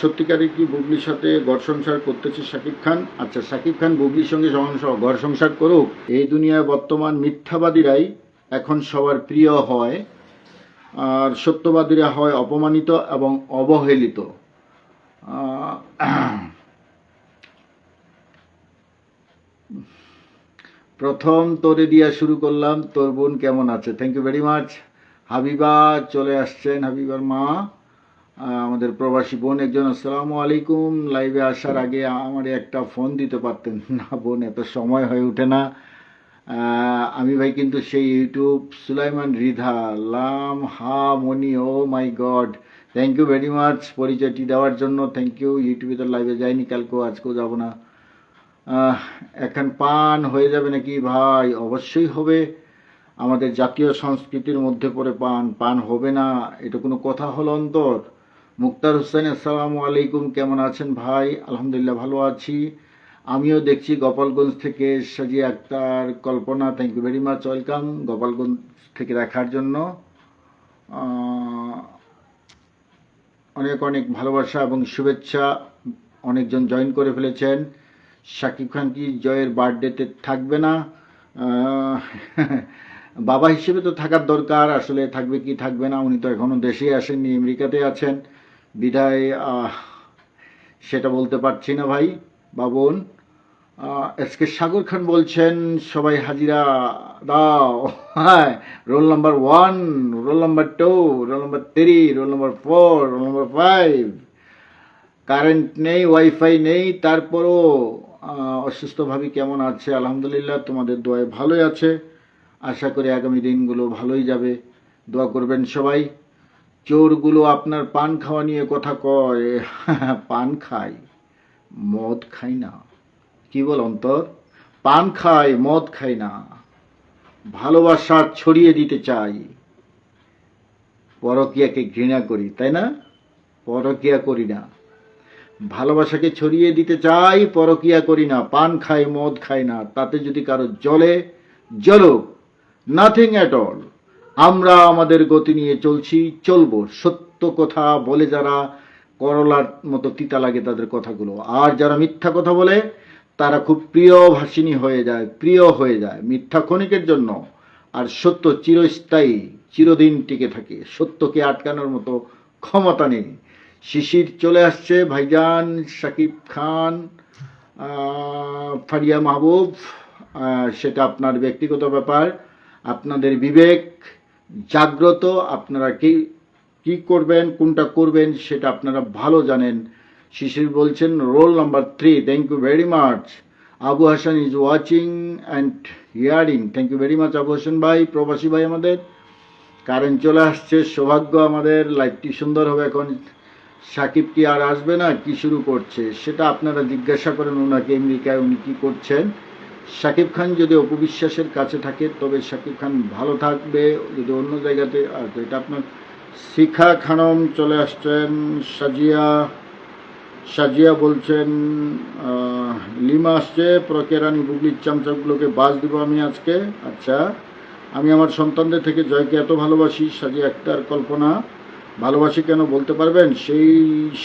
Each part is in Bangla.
সত্যিকারে কি বুবলির সাথে ঘর সংসার করতেছে শাকিব খান? আচ্ছা শাকিব খান বুবলির সঙ্গে ঘর সংসার করুক? এই দুনিয়ায় বর্তমান মিথ্যাবাদীরাই এখন সবার প্রিয় হয়, আর সত্যবাদীরা হয় অপমানিত এবং অবহেলিত। প্রথম তোরে দিয়া শুরু করলাম, তোর বোন কেমন আছে? Thank you very much Habiba চলে আসছেন, হাবিবার মা। আমাদের প্রবাসী বোন একজন, আসসালামু আলাইকুম। লাইভে আসার আগে আমার একটা ফোন দিতে পারতেন। না, বোন, এত সময় হয়ে ওঠে না। আমি ভাই কিন্তু সেই ইউটিউব সুলাইমান রিধা। লাম, হা, মনি, ও my god. Thank you very much পরিচয়টি দেওয়ার জন্য। থ্যাংক ইউ ইউটিউবে তো লাইভে যাইনি, কালকেও আজকেও যাব না। এখন পান হয়ে যাবে নাকি? ভাই, অবশ্যই হবে। আমাদের জাতীয় সংস্কৃতির মধ্যে পড়ে পান। পান হবে না, এটা কোনো কথা হলো অন্তর? মুক্তার হোসেন, আসসালামু আলাইকুম, কেমন আছেন ভাই? আলহামদুলিল্লাহ ভালো আছি। আমিও দেখছি গোপালগঞ্জ থেকে Sajia Akter Kalpana. Thank you very much welcome Gopalganj থেকে দেখার জন্য। অনেক অনেক ভালোবাসা এবং শুভেচ্ছা অনেকজন জয়েন করে ফেলেছেন। শাকিব খান কি জয়ের বার্থডেতে থাকবে না? বাবা হিসেবে তো থাকার দরকার, আসলে থাকবে কি থাকবে না, উনি তো এখনও দেশে আসেননি আমেরিকাতে আছেন। বিদায় সেটা বলতে পারছি না ভাই বাবন এস কে সাগর খান বলছেন সবাই হাজিরা দাও। হ্যাঁ roll number one roll number two roll number three roll number four roll number five. Current নেই ওয়াইফাই নেই তারপরও আহ, অসুস্থ ভাবি কেমন আছে? আলহামদুলিল্লাহ তোমাদের দোয়ায় ভালোই আছে। আশা করি আগামী দিনগুলো ভালোই যাবে। দোয়া করবেন সবাই। চোরগুলো আপনার পান খাওয়া নিয়ে কথা কয়। পান খাই মদ খাই না। কি বল অন্তর? পান খাই মদ খাই না। ভালোবাসা ছড়িয়ে দিতে চাই। পরকিয়াকে ঘৃণা করি, তাই না? পরকিয়া করি না। ভালোবাসাকে ছড়িয়ে দিতে চাই, পরকিয়া করি না। পান খাই মদ খাই না। তাতে যদি কারও জলে জলুক নাথিং অ্যাট অল আমরা আমাদের গতি নিয়ে চলছি, চলবো। সত্য কথা বলে যারা করলার মতো তিতা লাগে তাদের কথাগুলো। আর যারা মিথ্যা কথা বলে, তারা খুব প্রিয় ভাষিনী হয়ে যায়, প্রিয় হয়ে যায় মিথ্যা ক্ষণিকের জন্য। আর সত্য চিরস্থায়ী, চিরদিন টিকে থাকে। সত্যকে আটকানোর মতো ক্ষমতা নেই। শিশির চলে আসছে, ভাইজান শাকিব খান ফারিয়া মাহবুব সেটা আপনার ব্যক্তিগত ব্যাপার। আপনাদের বিবেক জাগ্রত আপনারা কি কি করবেন, কোনটা করবেন সেটা আপনারা ভালো জানেন। শিশির বলছেন roll number three thank you very much Abu Hasan is watching and hearing thank you very much Abu Hasan ভাই, প্রবাসী ভাই আমাদের। কারেন্ট চলে আসছে, সৌভাগ্য আমাদের লাইভটি সুন্দর হবে এখন। সাকিব কি আর আসবে না? কি শুরু করছে? সেটা আপনারা জিজ্ঞাসা করেন ওনাকে, আমেরিকায় উনি কী করছেন। সাকিব খান যদি অপবিশ্বাসের কাছে থাকে, তবে সাকিব খান ভালো থাকবে যদি অন্য জায়গাতে। আর এটা আপনার শিখা খানম চলে আসছেন, সাজিয়া। সাজিয়া বলছেন লিমা আসছে প্রকেরানি বুগলির চামচাগুলোকে বাস দিব আমি আজকে। আচ্ছা আমি আমার সন্তানদের থেকে জয়কে এত ভালোবাসি, সাজিয়া একটার কল্পনা। ভালোবাসি কেন বলতে পারবেন? সেই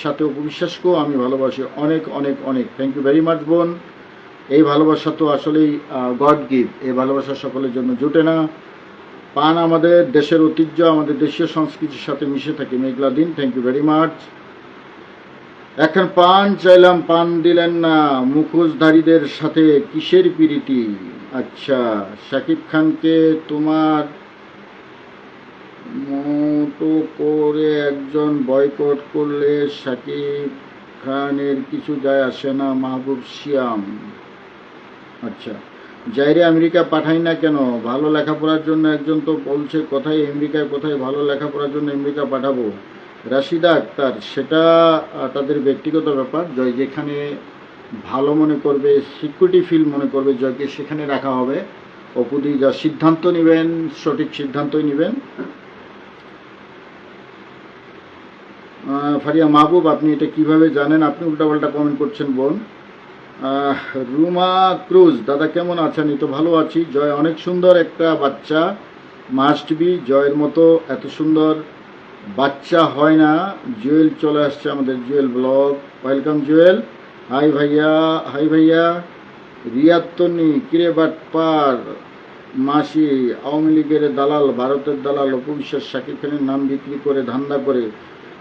সাথে অপবিশ্বাসকেও আমি ভালোবাসি অনেক অনেক অনেক। থ্যাংক ইউ ভেরি মাচ বোন। ভালোবাসা তো আসলেই গড গিভ এই ভালোবাসা সকলের জন্য জুটে না। পান আমাদের দেশের ঐতিহ্য, আমাদের দেশীয় সংস্কৃতির সাথে মিশে থাকে। মেঘলা দিন থ্যাংক ইউ ভেরি মাচ এখন পান চাইলাম, পান দিলেন না। মুখোশধারীদের সাথে কিসের পিরিতি? আচ্ছা শাকিব খানকে তোমার মতো করে একজন বয়কট করলে শাকিব খানের কিছু যায় আসে না, মাহবুব শিয়াম। আচ্ছা। যাইরে আমেরিকা পাঠাই না কেন? ভালো লেখাপড়ার জন্য একজন তো বলছে, কোথায় আমেরিকায়, কোথায় ভালো লেখাপড়ার জন্য আমেরিকা পাঠাবো? রাশিদা আক্তার, সেটা তাদের ব্যক্তিগত ব্যাপার। জয় যেখানে ভালো মনে করবে সিকিউরিটি ফিল মনে করবে, জয়কে সেখানে রাখা হবে। অপুদি যা সিদ্ধান্ত নেবেন, সঠিক সিদ্ধান্তই নেবেন। ফারিয়া মাহবুব, আপনি এটা কীভাবে জানেন? আপনি উল্টাপাল্টা কমেন্ট করছেন বোন রুমা ক্রুজ, দাদা কেমন আছেন? এই তো ভালো আছি। জয় অনেক সুন্দর একটা বাচ্চা। মাস্ট বি জয়ের মতো এত সুন্দর বাচ্চা হয় না। জুয়েল চলে আসছে আমাদের Jewel blog. Welcome Jewel. Hi ভাইয়া হাই ভাইয়া। রিয়াত্তনি, কিরে বাটপার? মাসি, আওয়ামী লীগের দালাল, ভারতের দালাল, অপবিশ্বাস শাকিব খানের নাম বিক্রি করে, ধান্দা করে।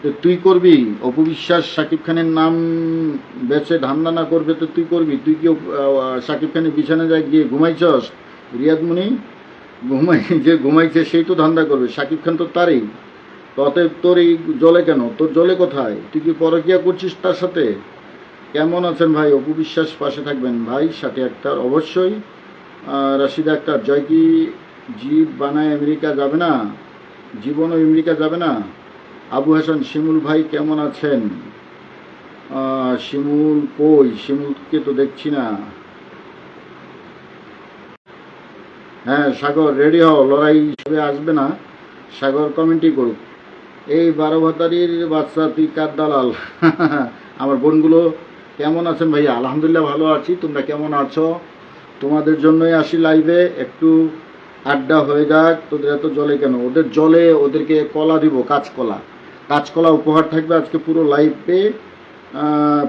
তো তুই করবি, অপবিশ্বাস শাকিব খানের নাম বেছে ধান্দা না করবে তো তুই করবি? তুই কি শাকিব খানের বিছানা যায় গিয়ে ঘুমাইছস? রিয়াদ মুনি ঘুমাই, যে ঘুমাইছে সেই তো ধান্দা করবে। শাকিব খান তো তারই। তো অতএব তোর এই জলে কেন? তোর জলে কোথায়? তুই কি পরকিয়া করছিস তার সাথে? কেমন আছেন ভাই? অপবিশ্বাস পাশে থাকবেন ভাই, সাথে একটা অবশ্যই। রাশিদা আক্তার, জয় কি জীব বানায় আমেরিকা যাবে না? জীবনও আমেরিকা যাবে না? আবু হাসান, শিমুল ভাই কেমন আছেন? শিমুল কই? শিমুলকে তো দেখছি না। হ্যাঁ সাগর রেডি হও, লড়াই হিসেবে আসবে না। সাগর কমেন্টই করুক। এই বারো ভাতারির বাচ্চা, তুই কার দালাল? আমার বোনগুলো কেমন আছেন ভাইয়া? আলহামদুলিল্লাহ ভালো আছি, তোমরা কেমন আছো? তোমাদের জন্যই আসি লাইভে একটু আড্ডা হয়ে যাক। তোদের এত জলে কেন? ওদের জলে ওদেরকে কলা দিব, কাঁচকলা। কাঁচকলা উপহার থাকবে আজকে পুরো লাইভে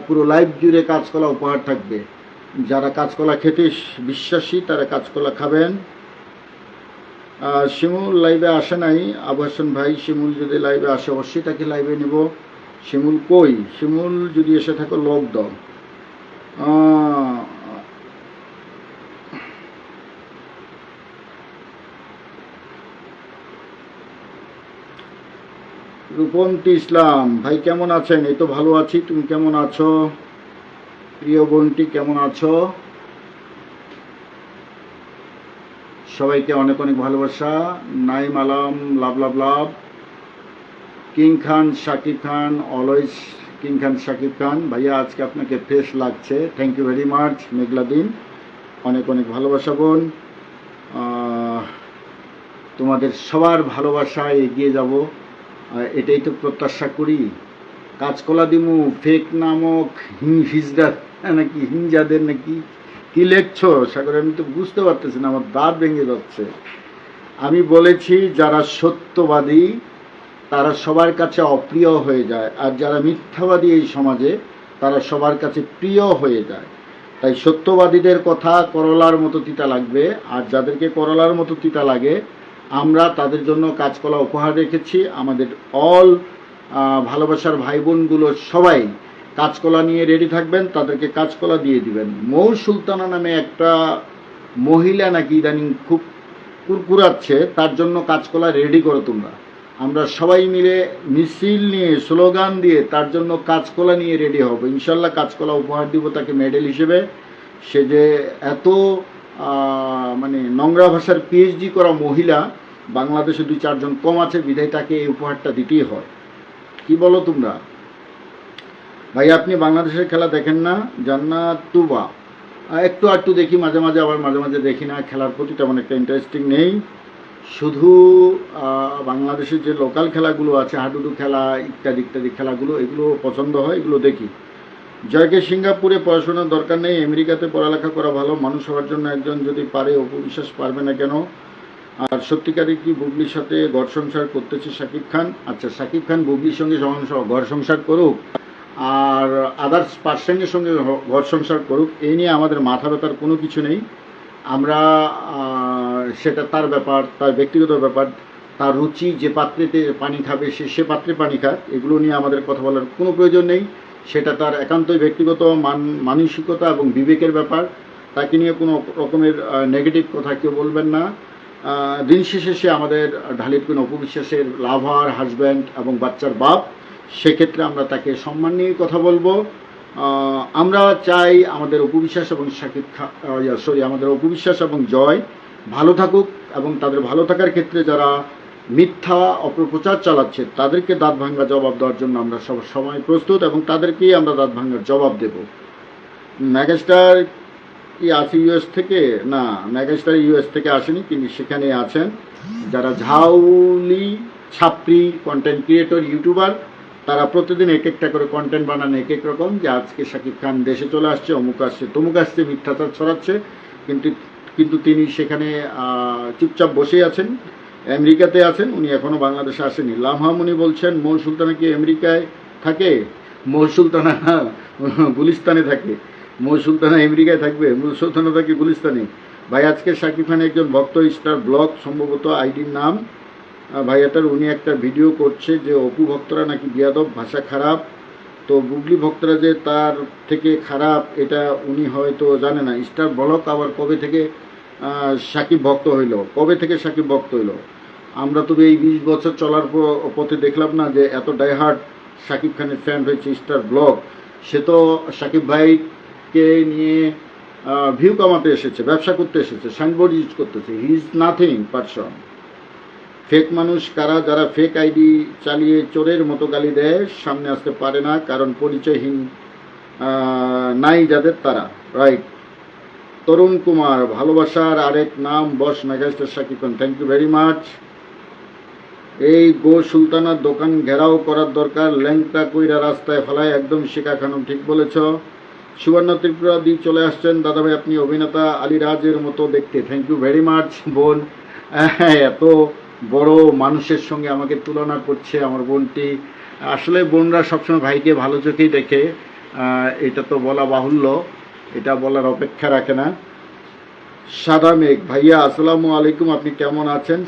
পুরো লাইভ জুড়ে কাঁচকলা উপহার থাকবে। যারা কাঁচকলা খেতে বিশ্বাসী, তারা কাঁচকলা খাবেন। শিমুল লাইভে আসে নাই, আবু হাসান ভাই, শিমুল যদি লাইভে আসে, অবশ্যই তাকে লাইভে নিব। শিমুল কই? শিমুল যদি এসে থাকো লোক দাও রূপন্তী ইসলাম, ভাই কেমন আছেন? এই তো ভালো আছি, তুমি কেমন আছো? প্রিয় বোনটি কেমন আছো? সবাইকে অনেক অনেক ভালোবাসা। Naim Alam, love love love. King Khan, Shakib Khan, always king Khan, Shakib Khan. ভাইয়া, আজকে আপনাকে ফ্রেশ লাগছে। থ্যাংক ইউ ভেরি মাচ মেঘলা দিন। অনেক অনেক ভালোবাসা, বোন। তোমাদের সবার ভালোবাসায় এগিয়ে যাব। এটাই তো প্রত্যাশা করি। কাজকলা দিমু, ফেক নামক হিং হিজড়া নাকি হিংজাদের নাকি? কি লেখছো? সাগর, আমি তো বুঝতে পারতেছি না, আমার দাঁত ভেঙে যাচ্ছে। আমি বলেছি, যারা সত্যবাদী, তারা সবার কাছে অপ্রিয় হয়ে যায়। আর যারা মিথ্যাবাদী এই সমাজে, তারা সবার কাছে প্রিয় হয়ে যায়। তাই সত্যবাদীদের কথা করলার মতো তিতা লাগবে, আর যাদেরকে করলার মতো তিতা লাগে আমরা তাদের জন্য কাজকলা উপহার রেখেছি। আমাদের অল ভালোবাসার ভাই বোনগুলো সবাই কাজকলা নিয়ে রেডি থাকবেন, তাদেরকে কাজকলা দিয়ে দিবেন। মৌ সুলতানা নামে একটা মহিলা নাকি ইদানিং খুব কুরকুরাচ্ছে, তার জন্য কাজকলা রেডি করো তোমরা। আমরা সবাই মিলে মিছিল নিয়ে, স্লোগান দিয়ে তার জন্য কাজকলা নিয়ে রেডি হব। ইনশাল্লাহ কাজকলা উপহার দিব তাকে মেডেল হিসেবে। সে যে এত মানে নোংরা ভাষার পিএইচডি করা মহিলা বাংলাদেশে দুই চারজন কম আছে বিধায় তাকে এই উপহারটা দিতেই হয়। কি বলো তোমরা? ভাই, আপনি বাংলাদেশের খেলা দেখেন না? জান্নাত তুবা। একটু একটু দেখি, মাঝে মাঝে আবার মাঝে মাঝে দেখি না, খেলার প্রতি তেমন একটা ইন্টারেস্টিং নেই। শুধু বাংলাদেশের যে লোকাল খেলাগুলো আছে, হাডুডু খেলা, ইত্যাদি ইত্যাদি খেলাগুলো, এগুলো পছন্দ হয়, এগুলো দেখি। জয়কে সিঙ্গাপুরে পড়াশোনার দরকার নেই, আমেরিকাতে পড়ালেখা করা ভালো, মানুষ হওয়ার জন্য একজন যদি পারে অপবিশ্বাস পারবে না কেন? আর সত্যিকারে কি বুবলির সাথে ঘর সংসার করতেছে শাকিব খান? আচ্ছা শাকিব খান বুবলির সঙ্গে ঘর সংসার করুক, আর আদার্স পার্সনের সঙ্গে ঘর সংসার করুক এই নিয়ে আমাদের মাথা ব্যথার কোনো কিছু নেই। আমরা সেটা তার ব্যাপার, তার ব্যক্তিগত ব্যাপার, তার রুচি, যে পাত্রেতে পানি খাবে, সে সে পাত্রে পানি খাক, এগুলো নিয়ে আমাদের কথা বলার কোনো প্রয়োজন নেই। সেটা তার একান্তই ব্যক্তিগত মান, মানসিকতা এবং বিবেকের ব্যাপার। তাকে নিয়ে কোনো রকমের নেগেটিভ কথা কেউ বলবেন না। দিন শেষে সে আমাদের ঢালির কোনো অপবিশ্বাসের লাভার হাজব্যান্ড এবং বাচ্চার বাপ, সেক্ষেত্রে আমরা তাকে সম্মান নিয়ে কথা বলব। আমরা চাই আমাদের অপবিশ্বাস এবং শাকিব খা সরি আমাদের অপবিশ্বাস এবং জয় ভালো থাকুক এবং তাদের ভালো থাকার ক্ষেত্রে যারা মিথ্যা অপপ্রচার চালাচ্ছে, তাদেরকে দাঁত ভাঙ্গা জবাব দেওয়ার জন্য আমরা সব সময় প্রস্তুত এবং তাদেরকেই আমরা দাঁত ভাঙ্গার জবাব দেব। ম্যাগাস্টার কি আছে ইউএস থেকে? না, ম্যাগাস্টার ইউএস থেকে আসেনি, তিনি সেখানে আছেন। যারা ঝাউলি ছাপরি কন্টেন্ট ক্রিয়েটর ইউটিউবার তারা প্রতিদিন এক একটা করে কন্টেন্ট বানান এক এক রকম, যে আজকে শাকিব খান দেশে চলে আসছে, অমুক আসছে, তমুক আসছে, মিথ্যাচার ছড়াচ্ছে, কিন্তু কিন্তু তিনি সেখানে চুপচাপ বসে আছেন। আমেরিকাতে আছেন, উনি এখনও বাংলাদেশে আসেনি লামহামুনি বলছেন মৌ সুলতানা কি আমেরিকায় থাকে? মৌ সুলতানা গুলিস্তানে থাকে। মৌ সুলতানা আমেরিকায় থাকবে? মৌ সুলতানা থাকে গুলিস্তানে। ভাই, আজকে শাকিব খান একজন ভক্ত, স্টার ব্লগ, সম্ভবত আইডির নাম। ভাইয়াটার উনি একটা ভিডিও করছে যে অপু ভক্তরা নাকি বিয়াদব, ভাষা খারাপ। তো বুবলি ভক্তরা যে তার থেকে খারাপ, এটা উনি হয়তো জানে না। স্টার ব্লক আবার কবে থেকে সাকিব ভক্ত হইল? কবে থেকে সাকিব ভক্ত হইল? আমরা তবে এই বিশ বছর চলার পথে দেখলাম না যে এত ডাইহার্ট সাকিব খানের ফ্যান হয়েছে স্টার ব্লগ। সে তো সাকিব ভাইকে নিয়ে ভিউ কামাতে এসেছে, ব্যবসা করতে এসেছে, সাইনবোর্ড ইউজ করতেছে, he is nothing person. Fake মানুষ কারা, যারা ফেক আইডি চালিয়ে চোরের মতো গালি দেয়, সামনে আসতে পারে না, কারণ পরিচয়হীন নাই যাদের তারা রাইট তরুণ কুমার, ভালোবাসার আরেক নাম, boss megastar Shakib Khan thank you very much এই গো সুলতানার দোকান ঘেরাও করার দরকার ল্যাংটা কইরা রাস্তায় ফেলায় একদম শিকা খানম ঠিক বলেছ? সুবর্ণ ত্রিপুরা দি চলে আসছেন দাদাভাই আপনি অভিনেতা আলী রাজের মতো দেখতে। থ্যাংক ইউ ভেরি মাচ বোন। হ্যাঁ, এত বড় মানুষের সঙ্গে আমাকে তুলনা করছে আমার বোনটি। আসলে বোনরা সবসময় ভাইকে ভালো চোখেই দেখে। এটা তো বলা বাহুল্য এটা বলার অপেক্ষা রাখে না। সাদা মেঘ ভাইয়া আসসালামু আলাইকুম আপনি কেমন আছেন?